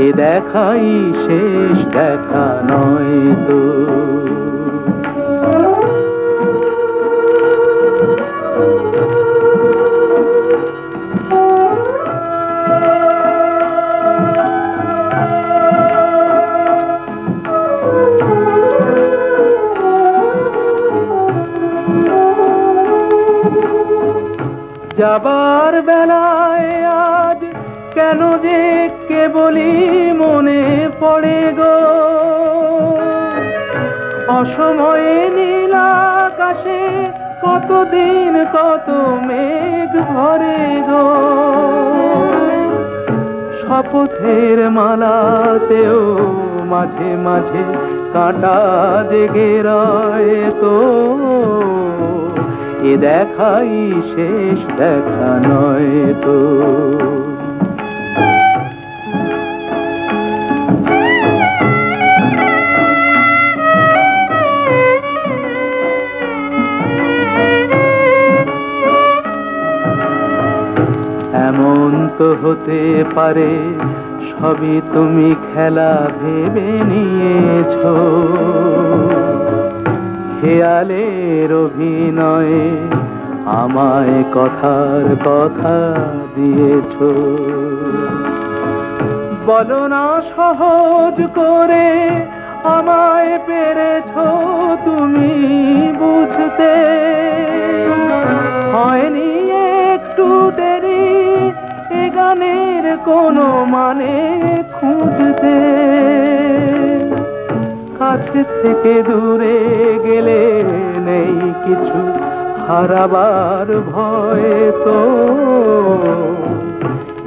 এ দেখাই শেষ দেখা নয় তো। যাবার বেলায় আজ কেন যে কেবলই মনে পড়ে গো? অসময়ে নীল আকাশে কতদিন কত মেঘ ভরে গো? শপথের মালাতেও মাঝে মাঝে কাঁটা জেগে তো। এ দেখাই শেষ দেখা নয় তো। এমন তো হতে পারে সবই তুমি খেলা ভেবে নিয়েছ। খেয়ালের অভিনয়ে আমায় কথার কথা দিয়েছ। বলো না, সহজ করে আমায় পেরেছ তুমি বুঝতে। হয়নি একটু দেরি এ গানের কোনো মানে খুঁজতে। কাছে থেকে দূরে গেলে নেই কিছু। হারাবার ভয় তো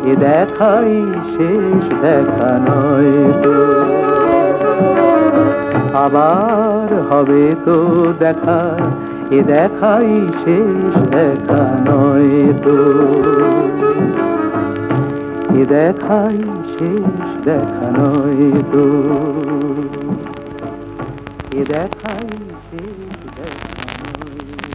এ দেখাই শেষ দেখা নয় তো। আবার হবে তো দেখা, এ দেখাই শেষ দেখা নয় তো। এ দেখাই শেষ দেখা নয় তো। এ দেখাই শেষ দেখা নয়